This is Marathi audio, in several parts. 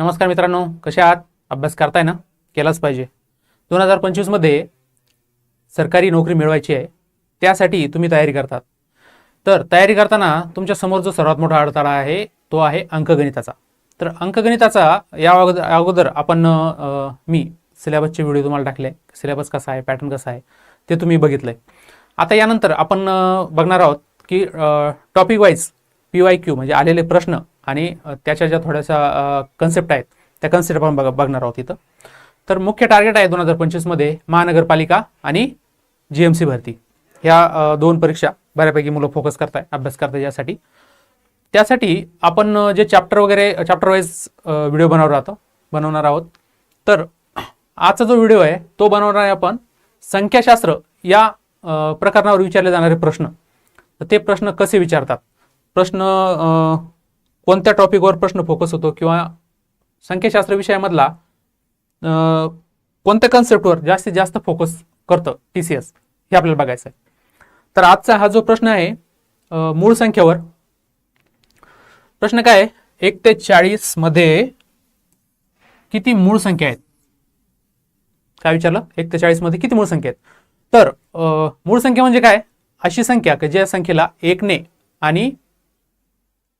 नमस्कार मित्रांनो कसे आहात? अभ्यास करताय ना? केलाच पाहिजे. दोन हजार पंचवीसमध्ये सरकारी नोकरी मिळवायची आहे. त्यासाठी तुम्ही तयारी करतात. तर तयारी करताना तुमच्यासमोर जो सर्वात मोठा अडथळा आहे तो आहे अंकगणिताचा. तर अंकगणिताचा या अगोदर अगोदर आपण मी सिलेबसचे व्हिडिओ तुम्हाला टाकले. सिलेबस कसा आहे पॅटर्न कसा आहे ते तुम्ही बघितलंय. आता यानंतर आपण बघणार आहोत की topic wise P Y Q म्हणजे आलेले प्रश्न आणि त्याच्या ज्या थोड्याशा कन्सेप्ट आहेत त्या कन्सेप्ट आपण बघ बघणार आहोत इथं. तर मुख्य टार्गेट आहे दोन हजार पंचवीसमध्ये महानगरपालिका आणि जी एम सी भरती. ह्या दोन परीक्षा बऱ्यापैकी मुलं फोकस करताय अभ्यास करताय यासाठी. त्यासाठी आपण जे चॅप्टर वगैरे चॅप्टर वाईज व्हिडिओ बनवणार आहोत बनवणार आहोत. तर आजचा जो व्हिडिओ आहे तो बनवणार आहे आपण संख्याशास्त्र या प्रकरणावर विचारले जाणारे प्रश्न. तर ते प्रश्न कसे विचारतात? प्रश्न कोणत्या टॉपिकवर प्रश्न फोकस होतो किंवा संख्याशास्त्र विषयामधला कोणत्या कन्सेप्टवर जास्तीत जास्त फोकस करतं टी सी एस हे आपल्याला बघायचं आहे. तर आजचा हा जो प्रश्न आहे मूळ संख्येवर प्रश्न काय आहे? एक ते चाळीसमध्ये किती मूळ संख्या आहेत? काय विचारलं? एक ते चाळीसमध्ये किती मूळ संख्या आहेत? तर मूळ संख्या म्हणजे काय? अशी संख्या की ज्या संख्येला एकने आणि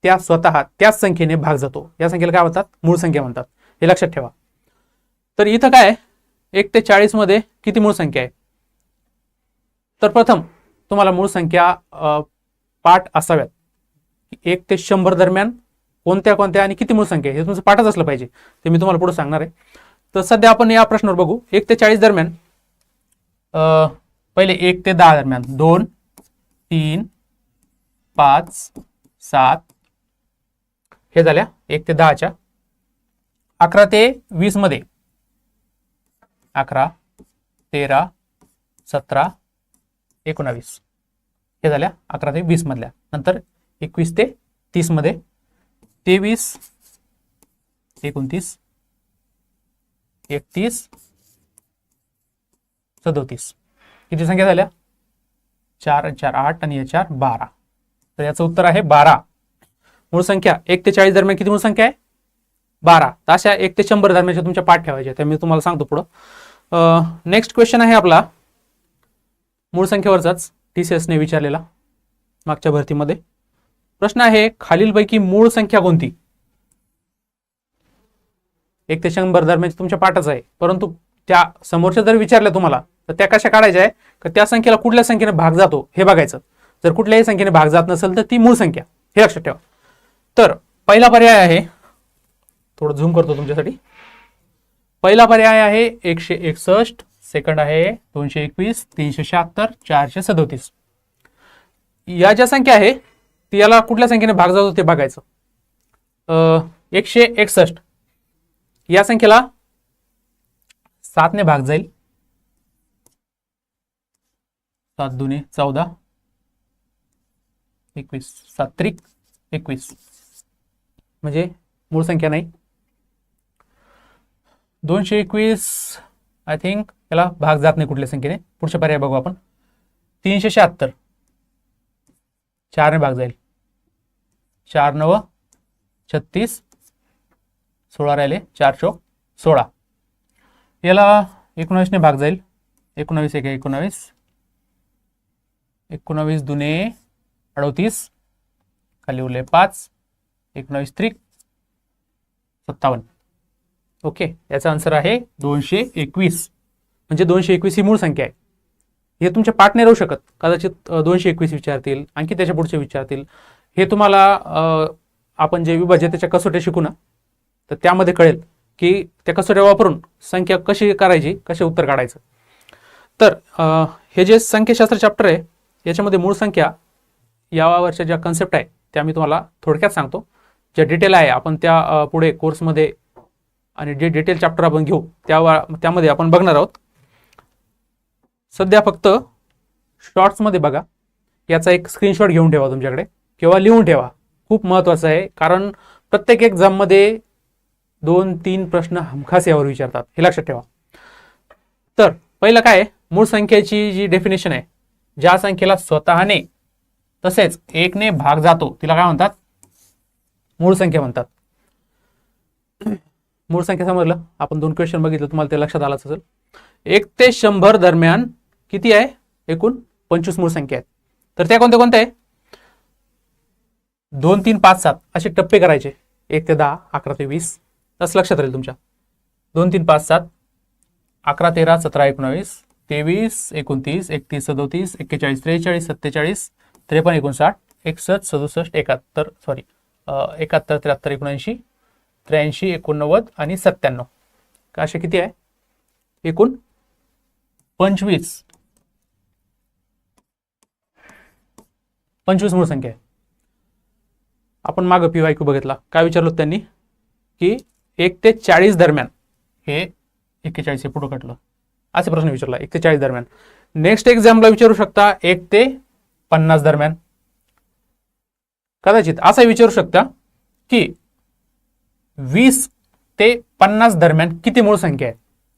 त्या स्वतः त्याच संख्येने भाग जातो. या संख्येला काय म्हणतात? मूळ संख्या म्हणतात. हे लक्षात ठेवा. तर इथं काय एक ते चाळीसमध्ये किती मूळ संख्या आहे? तर प्रथम तुम्हाला मूळ संख्या पाठ असाव्यात. एक ते शंभर दरम्यान कोणत्या कोणत्या आणि किती मूळ संख्या आहे? हे तुमचं पाठच असलं पाहिजे. ते मी तुम्हाला पुढे सांगणार आहे. तर सध्या आपण या प्रश्नावर बघू. एक ते चाळीस दरम्यान पहिले एक ते दहा दरम्यान. दोन तीन पाच सात हे झाल्या एक ते दहाच्या. अकरा ते वीसमध्ये. अकरा तेरा सतरा एकोणावीस. हे झाल्या अकरा ते वीस मधल्या. नंतर एकवीस ते तीसमध्ये. तेवीस एकोणतीस एकतीस सदोतीस. किती संख्या झाल्या? चार चार आठ आणि या चार बारा. तर याचं उत्तर आहे बारा. मूळ संख्या एक ते चाळीस दरम्यान किती मूळ संख्या आहे? बारा. तर अशा एक ते शंभर दरम्यानच्या तुमच्या पाठ ठेवायच्या त्या मी तुम्हाला सांगतो पुढं. नेक्स्ट क्वेश्चन आहे आपला. मूळ संख्येवरचाच टी सी एसने विचारलेला मागच्या भरतीमध्ये. प्रश्न आहे खालीलपैकी मूळ संख्या कोणती? एक ते शंभर दरम्यान तुमच्या पाठच आहे. परंतु त्या समोरच्या जर विचारल्या तुम्हाला तर त्या कशा काढायच्या आहे? का त्या संख्येला कुठल्या संख्येने भाग जातो? हे बघायचं. जर कुठल्याही संख्येने भाग जात नसेल तर ती मूळ संख्या. हे लक्षात ठेवा. तर पहिला पर्याय आहे थोडं झूम करतो तुमच्यासाठी. पहिला पर्याय आहे एकशे एकसष्ट सेकंड आहे दोनशे एकवीस तीनशे शहात्तर चारशे सदोतीस. या ज्या संख्या आहे ती याला कुठल्या संख्येने भाग जातो ते बघायचं. एकशे एकसष्ट. या संख्येला सातने भाग जाईल. सात दुने चौदा. एकवीस सात्रिक एकवीस. म्हणजे मूळ संख्या नाही. दोनशे एकवीस आय थिंक याला भाग जात नाही कुठल्या संख्येने. पुढचे पर्याय बघू आपण. तीनशे शहात्तर. चारने भाग जाईल. चार नव छत्तीस सोळा राहिले चार चौक सोळा. याला एकोणावीसने भाग जाईल. एकोणावीस एक एकोणावीस. एकोणावीस दुने अडोतीस. खाली उरले पाच. एकोणावीस त्रिक. सत्तावन्न. ओके याचा आन्सर आहे दोनशे एकवीस. म्हणजे दोनशे एकवीस ही मूळ संख्या आहे. हे तुमच्या पाठ नाही राहू शकत. कदाचित दोनशे एकवीस विचारतील आणखी त्याच्या पुढचे विचारतील. हे तुम्हाला आपण जे विभाज्यतेच्या कसोट्या शिकू ना तर त्यामध्ये कळेल की त्या कसोट्या वापरून संख्या कशी करायची कसे उत्तर काढायचं. तर हे जे संख्याशास्त्र चॅप्टर आहे याच्यामध्ये मूळ संख्या यावरच्या ज्या कन्सेप्ट आहे त्या मी तुम्हाला थोडक्यात सांगतो. ज्या डिटेल आहे आपण त्या पुढे कोर्समध्ये आणि जे डिटेल चॅप्टर आपण घेऊ त्या त्यामध्ये आपण बघणार आहोत. सध्या फक्त शॉर्ट्समध्ये बघा. याचा एक स्क्रीनशॉट घेऊन ठेवा तुमच्याकडे. किंवा लिहून ठेवा. खूप महत्त्वाचं आहे. कारण प्रत्येक एक्झाममध्ये दोन तीन प्रश्न हमखास यावर विचारतात. हे लक्षात ठेवा. तर पहिलं काय मूळ संख्येची जी डेफिनेशन आहे ज्या संख्येला स्वतःने तसेच एकने भाग जातो तिला काय म्हणतात? मूळ संख्या म्हणतात. मूळ संख्या समजलं? आपण दोन क्वेश्चन बघितलं तुम्हाला ते लक्षात आलंच असेल. एक ते शंभर दरम्यान किती आहे? एकूण पंचवीस मूळ संख्या आहेत. तर त्या कोणत्या कोणत्या आहे? दोन तीन पाच सात असे टप्पे करायचे. एक ते दहा अकरा ते वीस. असं लक्षात राहील तुमच्या. दोन तीन पाच सात. अकरा तेरा सतरा एकोणावीस. तेवीस एकोणतीस एकतीस सदोतीस एक्केचाळीस त्रेचाळीस सत्तेचाळीस त्रेपन्न एकोणसाठ एकसष्ट सदुसष्ट एकाहत्तर. सॉरी एकाहत्तर त्र्याहत्तर एकोणऐंशी त्र्याऐंशी एकोणनव्वद आणि सत्त्याण्णव. का असे किती आहे? एकूण पंचवीस. पंचवीस मूळ संख्या आहे. आपण मागं पी वाय क्यू बघितला. काय विचारलो त्यांनी? की एक ते चाळीस दरम्यान. हे एक्केचाळीस हे पुढं कटलं असे प्रश्न विचारला. एक ते चाळीस दरम्यान. नेक्स्ट एक्झामला विचारू शकता एक ते पन्नास दरम्यान. कदाचित असा विचारू शकता की वीस ते पन्नास दरम्यान किती मूळ संख्या आहे?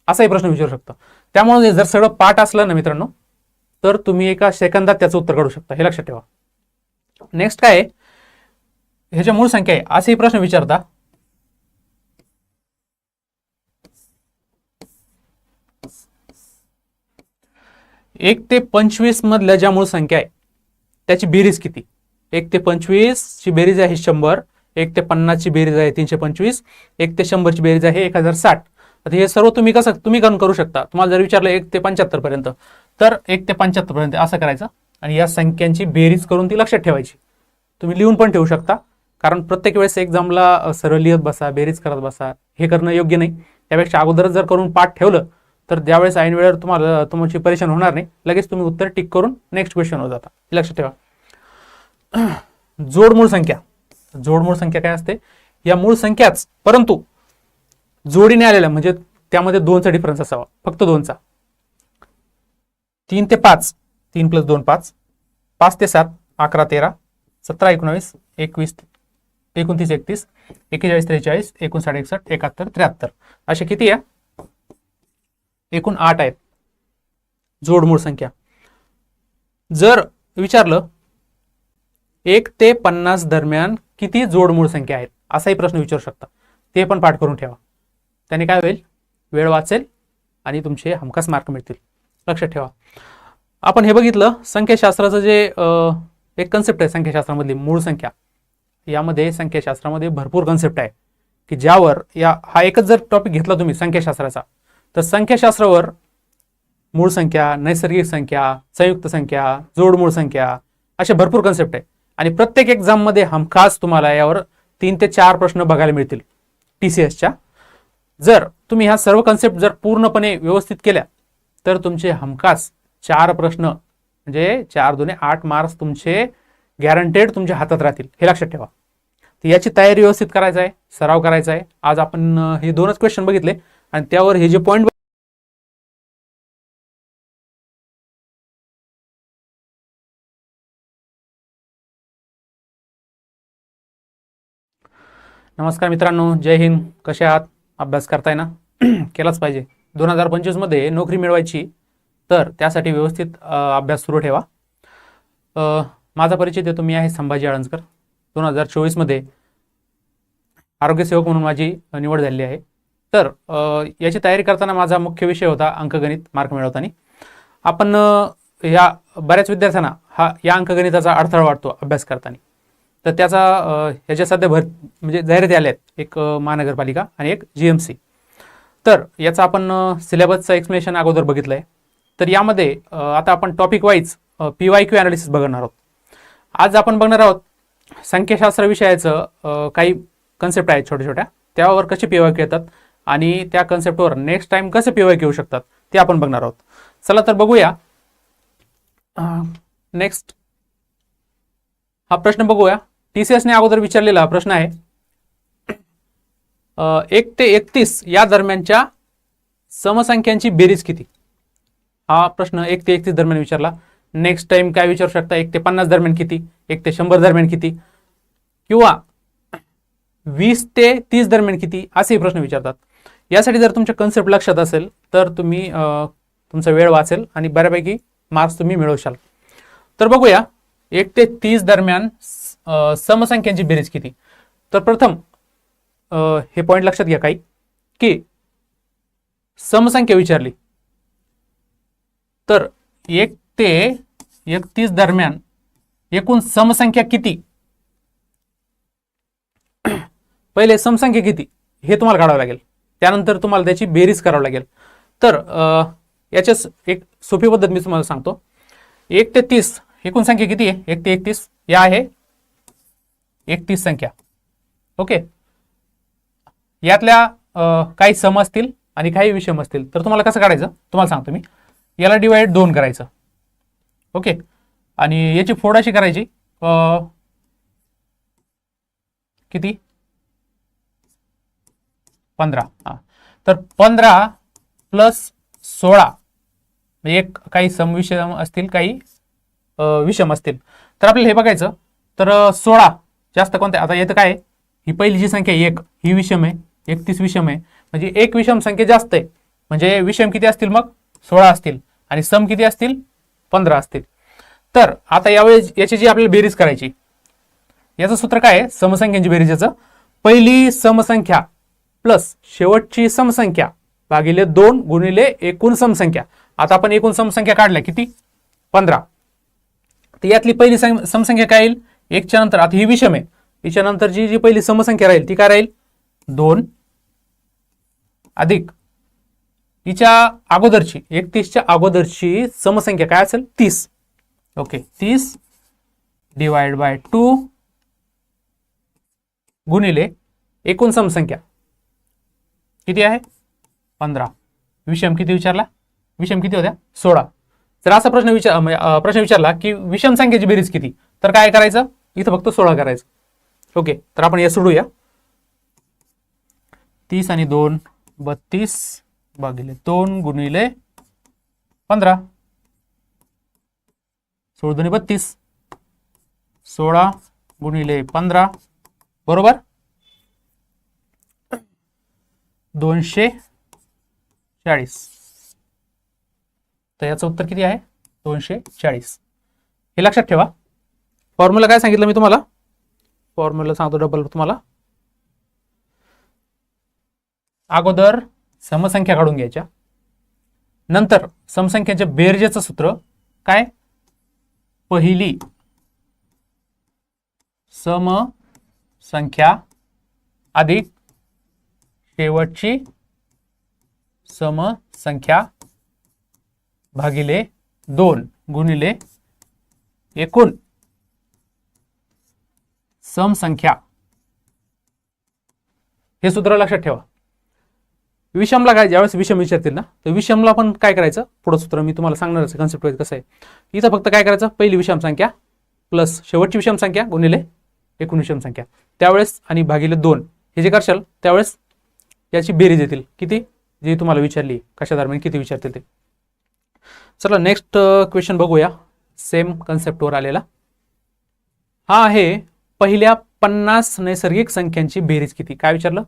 असाही प्रश्न विचारू शकता. त्यामुळे जर सगळं पाठ असलं ना मित्रांनो तर तुम्ही एका सेकंदात त्याचं उत्तर काढू शकता. हे लक्षात ठेवा. नेक्स्ट काय आहे? ह्याच्या मूळ संख्या आहे. असेही प्रश्न विचारता. एक ते पंचवीस मधल्या ज्या मूळ संख्या आहे त्याची बेरीज किती? एक ते पंचवीसची बेरीज आहे शंभर एक ते पन्नासची बेरीज आहे तीनशे पंचवीस एक ते शंभरची बेरीज आहे एक हजार साठ. आता हे सर्व तुम्ही कसं तुम्ही करून करू शकता. तुम्हाला जर विचारलं एक ते पंच्याहत्तर पर्यंत तर एक ते पंच्याहत्तर पर्यंत असं करायचं आणि या संख्यांची बेरीज करून ती लक्षात ठेवायची. तुम्ही लिहून पण ठेवू शकता. कारण प्रत्येक वेळेस एक्झामला सरळ लिहत बसा बेरीज करत बसा हे करणं योग्य नाही. त्यापेक्षा अगोदरच जर करून पाठ ठेवलं तर ज्यावेळेस ऐन वेळेवर तुम्हाला तुमची परेशान होणार नाही. लगेच तुम्ही उत्तर टिक करून नेक्स्ट क्वेश्चन हो जाता. लक्षात ठेवा. जोड मूळ संख्या. जोड मूळ संख्या काय असते? या मूळ संख्याच परंतु जोडीने आलेल्या म्हणजे त्यामध्ये दोनचा डिफरन्स असावा. फक्त दोनचा. तीन ते पाच. तीन प्लस दोन पाच. पाच ते सात अकरा तेरा. सतरा एकोणावीस एकवीस एकोणतीस एकतीस एक्केचाळीस त्रेचाळीस एकोणसाठ एकसष्ट एकाहत्तर त्र्याहत्तर. असे किती आहे एकूण आठ आहेत. जोडमूळ संख्या. जर विचारलं एक ते पन्नास दरम्यान किती जोड मूळ संख्या आहेत? असाही प्रश्न विचारू शकता. ते पण पाठ करून ठेवा. त्याने काय होईल? वेळ वाचेल आणि तुमचे हमखास मार्क मिळतील. लक्षात ठेवा. आपण हे बघितलं संख्याशास्त्राचं जे एक कन्सेप्ट आहे संख्याशास्त्रामधली मूळ संख्या. यामध्ये संख्याशास्त्रामध्ये भरपूर कन्सेप्ट आहे. की ज्यावर या हा एकच जर टॉपिक घेतला तुम्ही संख्याशास्त्राचा तर संख्याशास्त्रावर मूळ संख्या नैसर्गिक संख्या संयुक्त संख्या जोड मूळ संख्या असे भरपूर कन्सेप्ट आहे. आणि प्रत्येक एक्झाममध्ये हमखास तुम्हाला यावर तीन ते चार प्रश्न बघायला मिळतील. टी सी एसच्या जर तुम्ही ह्या सर्व कन्सेप्ट जर पूर्णपणे व्यवस्थित केल्या तर तुमचे हमखास चार प्रश्न म्हणजे चार दोन्ही आठ मार्क्स तुमचे गॅरंटेड तुमच्या हातात राहतील. हे लक्षात ठेवा. तर याची तयारी व्यवस्थित करायचा आहे सराव करायचा आहे. आज आपण हे दोनच क्वेश्चन बघितले आणि त्यावर हे जे पॉईंट नमस्कार मित्रांनो जय हिंद. कसे आहात? अभ्यास करताय ना? केलाच पाहिजे. दोन हजार पंचवीसमध्ये नोकरी मिळवायची तर त्यासाठी व्यवस्थित अभ्यास सुरू ठेवा. माझा परिचय देतो मी आहे संभाजी आळंजकर दोन हजार चोवीसमध्ये आरोग्यसेवक म्हणून माझी निवड झालेली आहे. तर याची तयारी करताना माझा मुख्य विषय होता अंकगणित मार्क मिळवताना. आपण या बऱ्याच विद्यार्थ्यांना हा या अंकगणिताचा अडथळा वाटतो अभ्यास करताना. तर त्याचा ह्याच्या सध्या भर म्हणजे जाहिराती आल्या आहेत एक महानगरपालिका आणि एक जी एम सी तर याचा आपण सिलेबसचं एक्सप्लेनेशन अगोदर बघितलं आहे तर यामध्ये आता आपण topic wise P Y Q analysis बघणार आहोत. आज आपण बघणार आहोत संख्याशास्त्र विषयाचं काही कन्सेप्ट आहेत छोट्या छोट्या. त्यावर कसे पी वाय क्यू येतात आणि त्या कन्सेप्टवर नेक्स्ट टाइम कसे पी वाय क्यू येऊ शकतात ते आपण बघणार आहोत. चला तर बघूया. नेक्स्ट हा प्रश्न बघूया. टी सी एसने अगोदर विचारलेला प्रश्न आहे. एक ते एकतीस या दरम्यानच्या समसंख्यांची बेरीज किती? हा प्रश्न एक ते एकतीस दरम्यान विचारला. नेक्स्ट टाइम काय विचारू शकता? एक ते पन्नास दरम्यान किती? एक ते शंभर दरम्यान किती? किंवा वीस ते तीस दरम्यान किती? असे प्रश्न विचारतात. यासाठी जर तुमच्या कन्सेप्ट लक्षात असेल तर तुम्ही तुमचा वेळ वाचेल आणि बऱ्यापैकी मार्क्स तुम्ही मिळवशाल. तर बघूया एक ते तीस दरम्यान समसंख्यांची बेरीज किती? तर प्रथम हे पॉईंट लक्षात घ्या काही की समसंख्या विचारली. तर एक ते एकतीस दरम्यान एकूण समसंख्या किती? पहिले समसंख्या किती? हे तुम्हाला काढावं लागेल. त्यानंतर तुम्हाला त्याची बेरीज करावं लागेल. तर याच्याच एक सोपी पद्धत मी तुम्हाला सांगतो. एक ते तीस एकूण संख्या किती आहे? एक ते एकतीस. या आहे एकतीस संख्या. ओके यातल्या काही सम असतील आणि काही विषम असतील तर तुम्हाला कसं काढायचं? तुम्हाला सांगतो मी. याला डिवाइड दोन करायचं. ओके आणि याची फोड अशी करायची किती? पंधरा. हां. तर पंधरा प्लस सोळा म्हणजे एक काही समविषम असतील काही विषम असतील. तर आपल्याला हे बघायचं. तर सोळा. जास्त कोणत्या आता येतं काय? ही पहिली जी संख्या एक ही विषम आहे एकतीस विषम आहे. म्हणजे एक विषम संख्या जास्त आहे. म्हणजे विषम किती असतील मग? सोळा असतील. आणि सम किती असतील? पंधरा असतील. तर आता यावेळेस याची जी आपल्याला बेरीज करायची याचं सूत्र काय आहे? समसंख्यांची बेरीज याचं. पहिली समसंख्या प्लस शेवटची समसंख्या भागिले दोन गुणिले एकूण समसंख्या. आता आपण एकूण समसंख्या काढल्या किती? पंधरा. तर यातली पहिली समसंख्या काय येईल? एकच्या नंतर आता ही विषम आहे. हिच्या नंतरची जी पहिली समसंख्या राहील ती काय राहील? दोन अधिक. हिच्या अगोदरची एकतीसच्या अगोदरची समसंख्या काय असेल? तीस. ओके तीस डिवाइड बाय टू गुणिले एकूण समसंख्या. किती आहे? पंधरा. विषम किती विचारला? विषम किती होत्या? सोळा. जर असा प्रश्न विचार म्हणजे, प्रश्न विचारला की विषम संख्येची बेरीज किती? तर काय करायचं? इथं फक्त सोळा करायचं. ओके तर आपण या सोडूया. तीस आणि दोन बत्तीस भागिले दोन गुणिले पंधरा. सोळ दोन्ही बत्तीस. सोळा गुणिले पंधरा. बरोबर? दोनशे चाळीस. तर याचं उत्तर किती आहे? दोनशे चाळीस. हे लक्षात ठेवा. फॉर्म्युला काय सांगितलं मी तुम्हाला? फॉर्म्युला सांगतो डबल तुम्हाला. अगोदर समसंख्या काढून घ्यायच्या. नंतर समसंख्याच्या बेरजेचं सूत्र काय? पहिली समसंख्या अधिक शेवटची समसंख्या भागिले दोन गुणिले एकूण. समसंख्या. हे सूत्र लक्षात ठेवा. विषमला काय ज्यावेळेस विषम विचारतील ना तर विषमला आपण काय करायचं? पुढं सूत्र मी तुम्हाला सांगणारच कन्सेप्ट कसं आहे. इथं फक्त काय करायचं? पहिली विषम संख्या प्लस शेवटची विषम संख्या गुणिले एकूण विषम संख्या. त्यावेळेस आणि भागिले दोन. हे जे करशाल त्यावेळेस याची बेरीज येतील. किती? जी तुम्हाला विचारली. कशा दरम्यान किती विचारतील ते. चला नेक्स्ट क्वेश्चन uh, बघूया. सेम कन्सेप्टवर आलेला. हा आहे पहिल्या पन्नास नैसर्गिक संख्यांची बेरीज किती? काय विचारलं?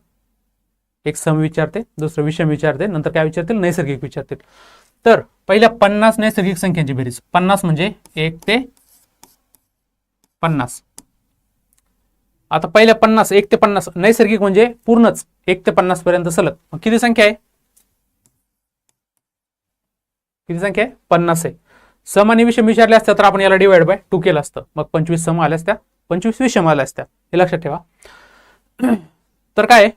एक सम विचारते दुसरं विषम विचारते नंतर काय विचारतील? नैसर्गिक विचारतील. तर पहिल्या पन्नास नैसर्गिक संख्यांची बेरीज. पन्नास म्हणजे एक ते पन्नास. आता पहिल्या पन्नास एक ते पन्नास नैसर्गिक म्हणजे पूर्णच एक ते पन्नास पर्यंत सलग. मग किती संख्या आहे? किती संख्या आहे? पन्नास आहे. सम आणि विषम विचारले असत्या तर आपण याला डिवाइड बाय टू केलं असतं. मग पंचवीस सम आल्या असत्या. पंचवीस विषम आल्या असत्या. हे लक्षात ठेवा. तर काय?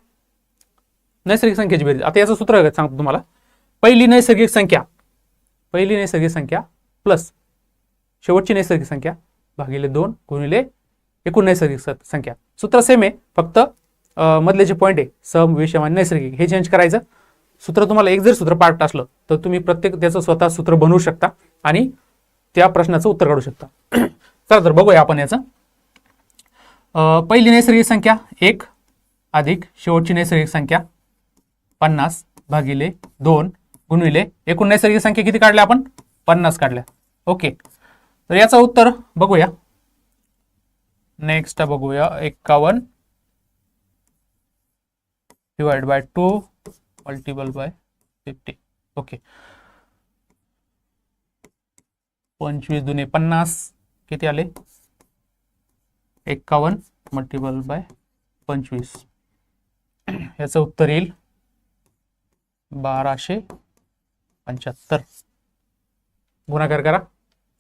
नैसर्गिक संख्येची बेरीज. आता याचं सूत्र सांगतो तुम्हाला? पहिली नैसर्गिक संख्या. पहिली नैसर्गिक संख्या प्लस शेवटची नैसर्गिक संख्या भागिले दोन गुणिले एकूण नैसर्गिक संख्या. सूत्र सेम आहे. फक्त मधले जे पॉईंट आहे सम विषम आणि नैसर्गिक हे चेंज करायचं. सूत्र तुम्हाला एक जर सूत्र पार्ट असलं तर तुम्ही प्रत्येक त्याचं स्वतः सूत्र बनवू शकता आणि त्या प्रश्नाचं उत्तर काढू शकता. चला तर बघूया आपण याचं. पहिली नैसर्गिक संख्या एक अधिक शेवटची नैसर्गिक संख्या पन्नास भागिले दोन गुणविले एकूण नैसर्गिक संख्या किती काढल्या आपण? पन्नास काढल्या. ओके. तर याचं उत्तर बघूया. नेक्स्ट बघूया. एक्कावन्न divide by two multiple by fifty okay. पंचवीस दुने पन्नास किती आले? एक्कावन्न मल्टिपल बाय पंचवीस. याचं उत्तर येईल बाराशे पंच्याहत्तर. गुणाकार करा.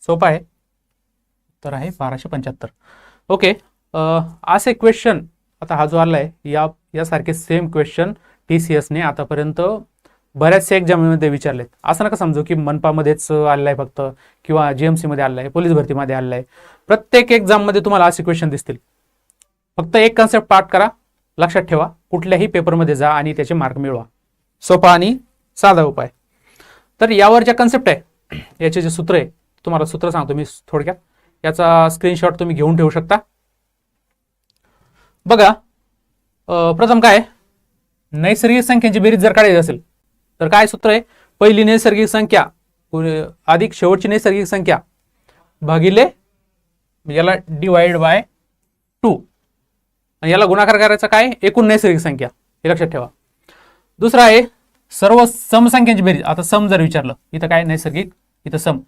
सोपा आहे. तर आहे बाराशे पंच्याहत्तर. ओके असे क्वेश्चन आता हा जो आला आहे या यासारखे सेम क्वेश्चन टी सी एसने आतापर्यंत बऱ्याचशा एक्झाममध्ये विचारलेत. असं नका समजू की मनपामध्येच आलेलं आहे फक्त किंवा जीएमसीमध्ये आलेलं आहे पोलीस भरतीमध्ये आलेलं आहे. प्रत्येक एक्झाममध्ये तुम्हाला असे क्वेश्चन दिसतील. फक्त एक कन्सेप्ट पाठ करा लक्षात ठेवा कुठल्याही पेपरमध्ये जा आणि त्याचे मार्क मिळवा. सोपा आणि साधा उपाय. तर यावर ज्या कन्सेप्ट आहे याचे जे सूत्र आहे तुम्हाला सूत्र सांगतो मी थोडक्यात. याचा स्क्रीनशॉट तुम्ही घेऊन ठेवू शकता. बघा प्रथम काय नैसर्गिक संख्यांची बेरीज जर काढायची असेल तर काय सूत्र आहे? पहिली नैसर्गिक संख्या अधिक शेवटची नैसर्गिक संख्या. भागिले म्हणजे याला डिवाइड बाय टू आणि याला गुणाकार करायचा काय? एकूण नैसर्गिक संख्या. हे लक्षात ठेवा. दुसरा आहे सर्व समसंख्यांची बेरीज. आता सम जर विचारलं इथं काय? नैसर्गिक इथं सम.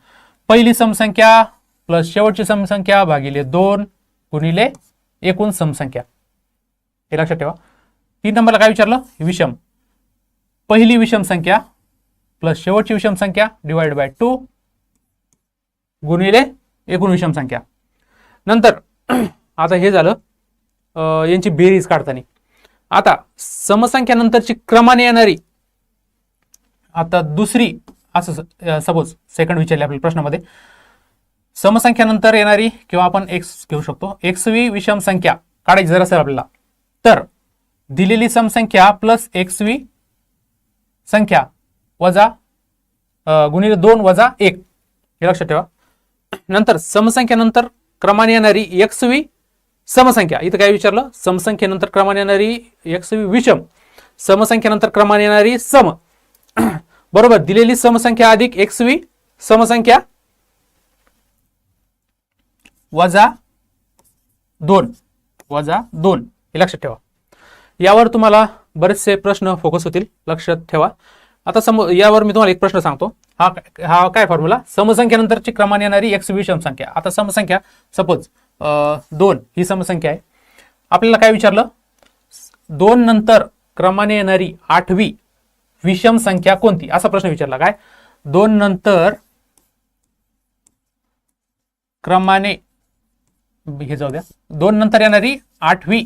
पहिली समसंख्या प्लस शेवटची समसंख्या भागिले दोन गुणिले एकूण समसंख्या. हे लक्षात ठेवा. तीन नंबरला काय विचारलं? विषम. पहिली विषम संख्या प्लस शेवटची विषम संख्या डिवाइड बाय टू गुणिले एकूण विषम संख्या. नंतर आता हे झालं यांची बेरीज काढताना. आता समसंख्यानंतरची क्रमाने येणारी आता दुसरी असं सपोज सेकंड विचारले आपल्या प्रश्नामध्ये. समसंख्यानंतर येणारी किंवा आपण एक्स घेऊ शकतो. एक्सवी विषम संख्या काढायची जर असेल आपल्याला. तर दिलेली समसंख्या प्लस एक्सवी संख्या वजा गुणिले दोन वजा एक. हे लक्षात ठेवा. नंतर समसंख्यानंतर क्रमाने येणारी एक्सवी समसंख्या. इथं काय विचारलं? समसंख्येनंतर क्रमाने येणारी एक्सवी विषम. समसंख्येनंतर क्रमाने येणारी सम. बरोबर दिलेली समसंख्या अधिक एक्सवी समसंख्या वजा दोन. वजा दोन. हे लक्षात ठेवा. यावर तुम्हाला बरेचसे प्रश्न फोकस होतील. लक्षात ठेवा. आता सम यावर मी तुम्हाला एक प्रश्न सांगतो. हा हा काय फॉर्म्युला समसंख्येनंतरची क्रमाने येणारी एक्स विषम संख्या आता समसंख्या सपोज दोन ही समसंख्या आहे. आपल्याला काय विचारलं? दोन नंतर क्रमाने येणारी आठवी विषम संख्या कोणती? असा प्रश्न विचारला. काय? दोन नंतर क्रमाने हे जाऊ द्या. दोन नंतर येणारी आठवी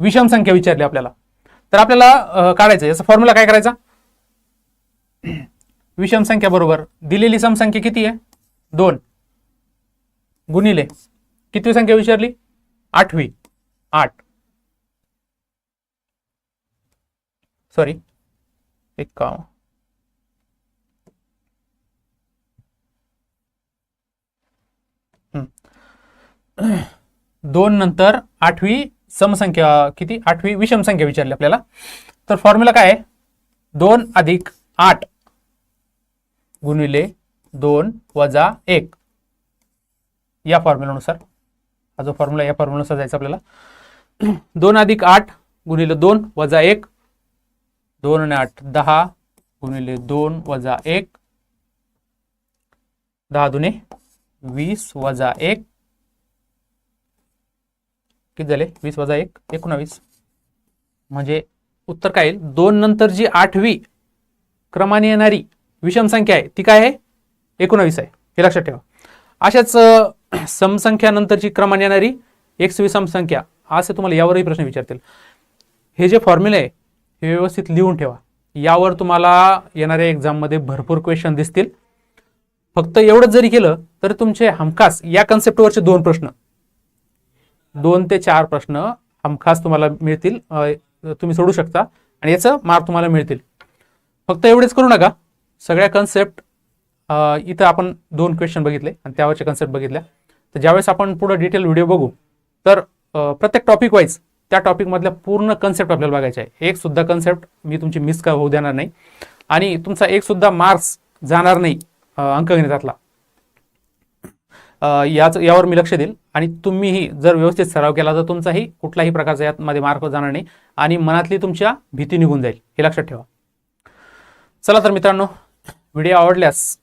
विषम संख्या विचारली आपल्याला. तर आपल्याला काढायचं याचा फॉर्म्युला काय करायचा? विषम संख्या बरोबर. दिलेली समसंख्या किती आहे? दोन. गुणिले. किती संख्या विचारली? आठवी. आठ. सॉरी एक दोन नंतर आठवी समसंख्या किती? आठवी विषम संख्या विचारली आपल्याला. तर फॉर्म्युला काय आहे? दोन अधिक आठ गुणिले दोन वजा एक. या फॉर्म्युलानुसार हा जो फॉर्म्युला या फॉर्म्युलानुसार जायचा आपल्याला. दोन अधिक आठ गुणिले दोन वजा एक. दोन आणि आठ दहा गुणिले दोन वजा एक. दहा दुने वीस वजा एक. किती झाले? वीस वजा एक एकोणावीस. म्हणजे उत्तर काय येईल? दोन नंतर जी आठवी क्रमाने येणारी विषम संख्या आहे ती काय आहे? एकोणावीस आहे. हे लक्षात ठेवा. अशाच समसंख्यानंतरची क्रमाने येणारी एक्स विषम संख्या असे तुम्हाला यावरही प्रश्न विचारतील. हे जे फॉर्म्युले आहे हे व्यवस्थित लिहून ठेवा. यावर तुम्हाला येणाऱ्या एक्झाममध्ये भरपूर क्वेश्चन दिसतील. फक्त एवढंच जरी केलं तर तुमचे हमखास या कन्सेप्टवरचे दोन प्रश्न. दोन ते चार प्रश्न हमखास तुम्हाला मिळतील. तुम्ही सोडू शकता. आणि याचं मार्क तुम्हाला मिळतील. फक्त एवढेच करू नका. सगळ्या कन्सेप्ट इथं आपण दोन क्वेश्चन बघितले आणि त्यावरचे कन्सेप्ट बघितल्या. तर ज्यावेळेस आपण पुढं डिटेल व्हिडिओ बघू तर प्रत्येक टॉपिक वाईज त्या टॉपिकमधल्या पूर्ण कन्सेप्ट आपल्याला बघायचे आहे. एक सुद्धा कन्सेप्ट मी तुमची मिस का होऊ देणार नाही. आणि तुमचा एक सुद्धा मार्क्स जाणार नाही अंकगणितातला याच यावर मी लक्ष देईल. आणि तुम्हीही जर व्यवस्थित सराव केला तर तुमचाही कुठलाही प्रकारचा यातमध्ये मार्क जाणार नाही आणि मनातली तुमच्या भीती निघून जाईल हे लक्षात ठेवा. चला तर मित्रांनो व्हिडिओ आवडल्यास